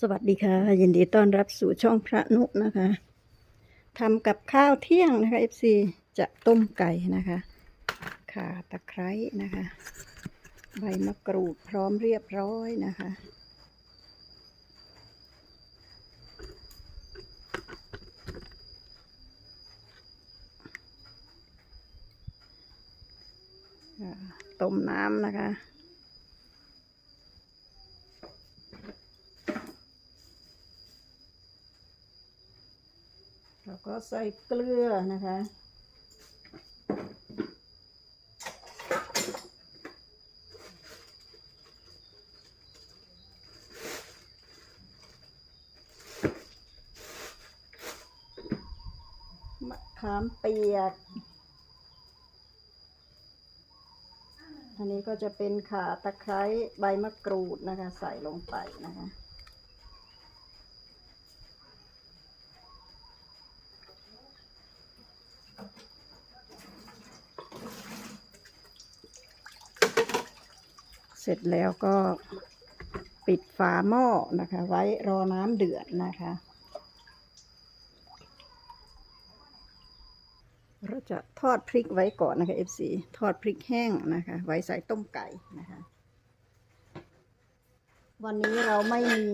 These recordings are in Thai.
สวัสดีค่ะ ยินดีต้อนรับสู่ช่องพระนุนะคะทำกับข้าวเที่ยงนะคะ FC จะต้มไก่นะคะข่าตะไคร้นะคะ ใบมะกรูดพร้อมเรียบร้อยนะคะ ต้มน้ำนะคะ แล้ว ก็ใส่เกลือนะคะ มะขามเปียก อันนี้ก็จะเป็นข่าตะไคร้ใบมะกรูดนะคะ ใส่ลงไปนะคะ ร็จแล้วก็ปิดฝาหม้อนะคะ ไว้รอน้ำเดือดนะคะ เราจะทอดพริกไว้ก่อนนะคะ FC ทอดพริกแห้งนะคะ ไว้ใส่ต้มไก่นะคะ วันนี้เราไม่มี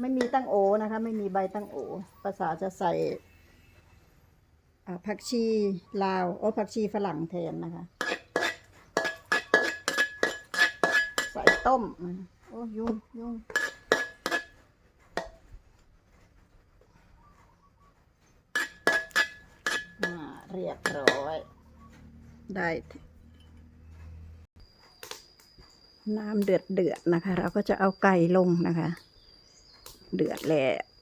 ไม่มีตั้งโอนะคะ ไม่มีใบตั้งโอภาษาจะใส่ผักชีลาวโอ้ผักชีฝรั่งแทนนะคะ ต้มอะโอ้ยุ่งยุ่งอ่าเรียบร้อย ได้ที่น้ำเดือดเดือดนะคะ เราก็จะเอาไก่ลงนะคะ เดือดแล้ว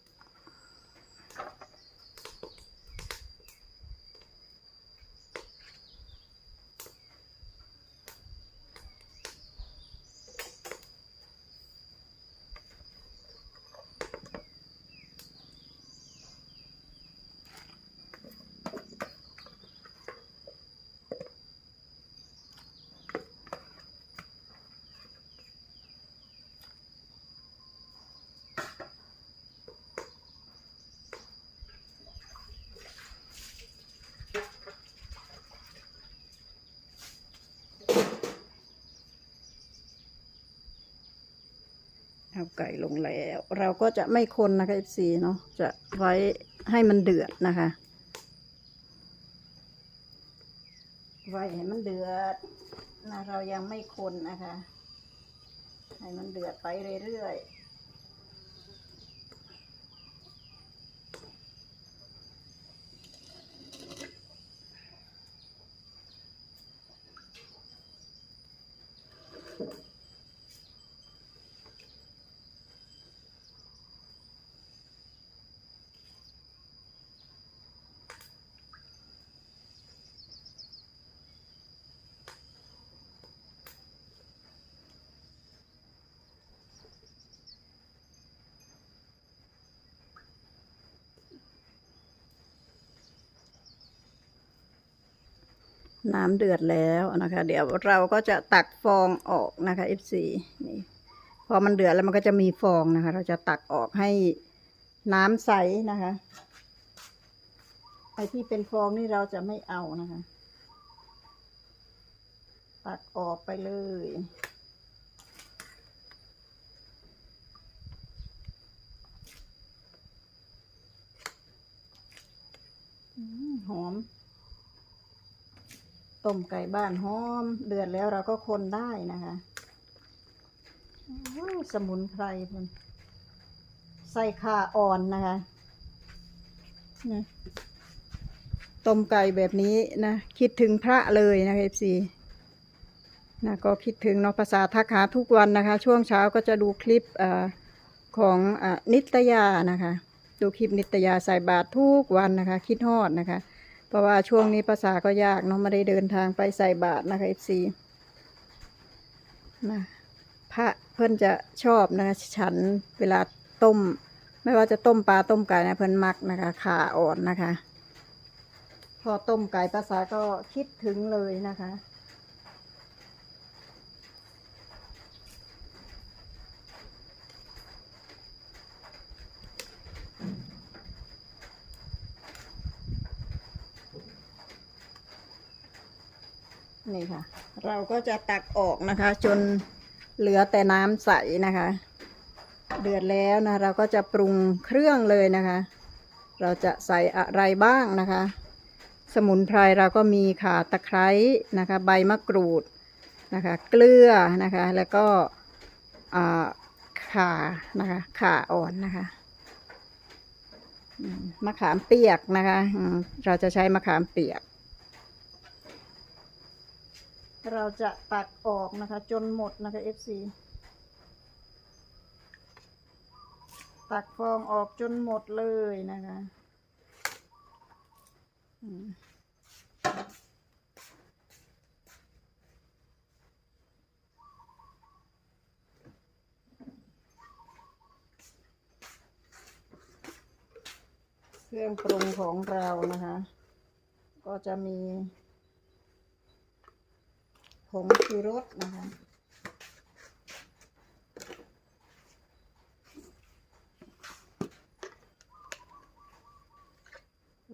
เอาไก่ลงแล้ว เราก็จะไม่คนนะคะ FC เนาะจะไว้ให้มันเดือดนะคะไว้ให้มันเดือดนะเรายังไม่คนนะคะ ให้มันเดือดไปเรื่อยๆ น้ำเดือดแล้วนะคะ เดี๋ยวเราก็จะตักฟองออกนะคะ FC นี่พอมันเดือดแล้วมันก็จะมีฟองนะคะ เราจะตักออกให้น้ำใสนะคะไอที่เป็นฟองนี่เราจะไม่เอานะคะ ตักออกไปเลย หอม ต้มไก่บ้านหอม เดือดแล้วเราก็คนได้นะคะว้าวสมุนไพรมันใส่ข่าอ่อนนะคะนะต้มไก่แบบนี้นะ คิดถึงพระเลยนะคะเอฟซีนะก็คิดถึงเนาะภาษาทักหาทุกวันนะคะ ช่วงเช้าก็จะดูคลิปอของอนิตยานะคะ ดูคลิปนิตยาใส่บาตรทุกวันนะคะ คิดฮอดนะคะ เพราะว่าช่วงนี้ภาษาก็ยากเนาะไม่ได้เดินทางไปใส่บาตรนะคะเอฟซีนะพระเพื่อนจะชอบนะคะฉันเวลาต้ม ไม่ว่าจะต้มปลาต้มไก่นะเพื่อนมักนะคะขาอ่อนนะคะ พอต้มไก่ภาษาก็คิดถึงเลยนะคะ นี่ค่ะ เราก็จะตักออกนะคะ จนเหลือแต่น้ำใสนะคะ เดือดแล้วนะ เราก็จะปรุงเครื่องเลยนะคะ เราจะใส่อะไรบ้างนะคะ สมุนไพรเราก็มีข่าตะไคร้นะคะ ใบมะกรูดนะคะ เกลือนะคะ แล้วก็อ่าข่านะคะข่าอ่อนนะคะอืมมะขามเปียกนะคะอืมเราจะใช้มะขามเปียก เราจะตักออกนะคะ จนหมดนะคะ FC ตักฟองออกจนหมดเลยนะคะเครื่องปรุงของเรานะคะ ก็จะมี ผงชูรสนะคะ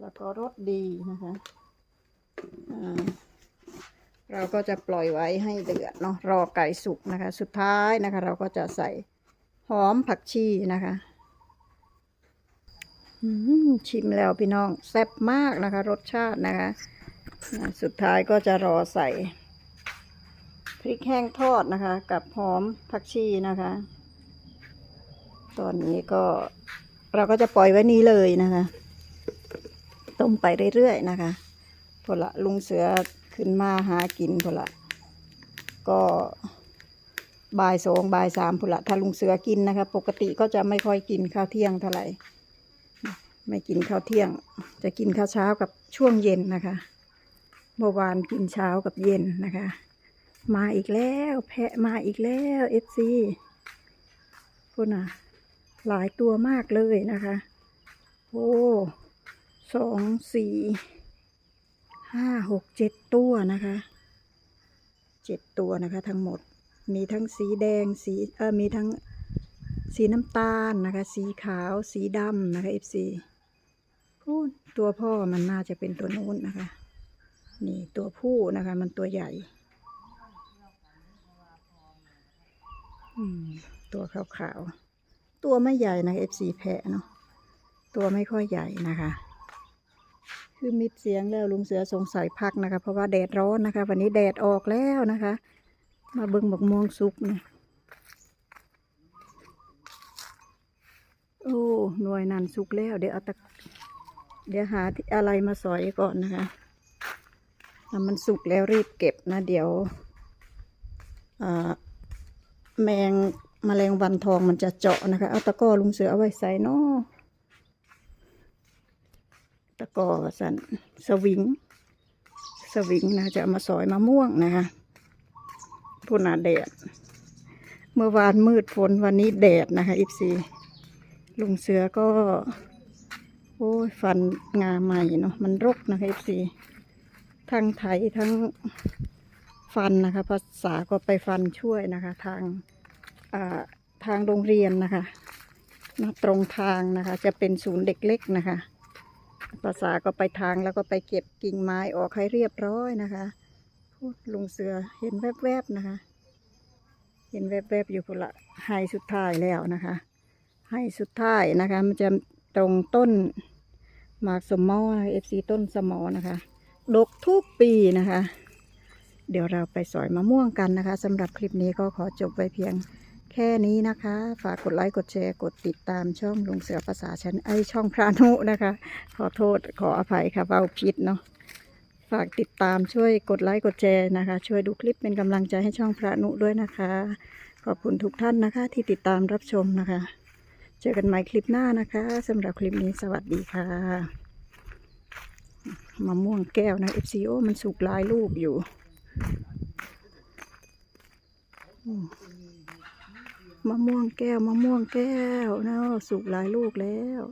แล้วก็รสดีนะคะอ่าเราก็จะปล่อยไว้ให้เดือดเนาะรอไก่สุกนะคะ สุดท้ายนะคะ เราก็จะใส่หอมผักชีนะคะอืมชิมแล้วพี่น้องแซ่บมากนะคะ รสชาตินะคะ สุดท้ายก็จะรอใส่ พริกแห้งทอดนะคะ กับหอมผักชีนะคะ ตอนนี้ก็เราก็จะปล่อยไว้นี้เลยนะคะ ต้มไปเรื่อยๆนะคะพอละลุงเสือขึ้นมาหากินพอละก็บ่ายสองบ่ายสามพอละถ้าลุงเสือกินนะคะ ปกติก็จะไม่ค่อยกินข้าวเที่ยงเท่าไหร่ไม่กินข้าวเที่ยง จะกินข้าวเช้ากับช่วงเย็นนะคะ เมื่อวานกินเช้ากับเย็นนะคะ มาอีกแล้ว แพะมาอีกแล้วเอฟซีคุณน่ะ หลายตัวมากเลยนะคะ โอ้สองสี่ห้าหกเจ็ดตัวนะคะเจ็ดตัวนะคะทั้งหมดมีทั้งสีแดงสีเออมีทั้งสีน้ำตาลนะคะ สีขาวสีดำนะคะเอฟซีพูดตัวพ่อมันน่าจะเป็นตัวนู้นนะคะ นี่ตัวผู้นะคะ มันตัวใหญ่ อืม ตัวขาวๆ ตัวไม่ใหญ่นะ FC แพะเนาะ ตัวไม่ค่อยใหญ่นะคะ คือมิดเสียงแล้วลุงเสือสงสัยพักนะคะ เพราะว่าแดดร้อนนะคะ วันนี้แดดออกแล้วนะคะ มาเบิ่งบักม่วงสุกนะโอ้หน่วยนันสุกแล้ว เดี๋ยวเอาตะเดี๋ยวหาอะไรมาสอยก่อนนะคะถ้ามันสุกแล้วรีบเก็บนะ เดี๋ยวอ่า แมงมแมลงวันทองมันจะเจาะนะคะ เอาตะก้อลุงเสือเอาไว้ใส่เนาะตะก้อสันสวิง สวิงนะจะเอามาสอยมะม่วงนะคะพุ่นน่ะแดด เมื่อวานมืดฝนวันนี้แดดนะคะอิฟซีลุงเสือก็ โอ้ยฟันงาใหม่เนาะมันรกนะคะอิฟซีทั้งไถทั้ง ฟันนะคะภาษาก็ไปฟันช่วยนะคะ ทางทางโรงเรียนนะคะนะตรงทางนะคะ จะเป็นศูนย์เด็กเล็กนะคะ ภาษาก็ไปทางแล้วก็ไปเก็บกิ่งไม้ออกให้เรียบร้อยนะคะพูดลุงเสือเห็นแวบๆนะคะ เห็นแวบๆอยู่พุ่นละไฮสุดท้ายแล้วนะคะไฮสุดท้ายนะคะ มันจะตรงต้นหมากสมอเอฟซีต้นสมอนะคะดกทุกปีนะคะ เดี๋ยวเราไปสอยมะม่วงกันนะคะสำหรับคลิปนี้ก็ขอจบไว้เพียงแค่นี้นะคะ ฝากกดไลค์กดแชร์กดติดตามช่องลุงเสือภาษาชั้นไอช่องพระนุนะคะ ขอโทษขออภัยค่ะเบาผิดเนาะฝากติดตามช่วยกดไลค์กดแชร์นะคะ ช่วยดูคลิปเป็นกำลังใจให้ช่องพระนุด้วยนะคะ ขอบคุณทุกท่านนะคะ ที่ติดตามรับชมนะคะ เจอกันใหม่คลิปหน้านะคะสำหรับคลิปนี้สวัสดีค่ะมะม่วงแก้วนะ FCO มันสุกหลายลูกอยู่ มะม่วงแก้วมะม่วงแก้วเนาะสุกหลายลูกแล้ว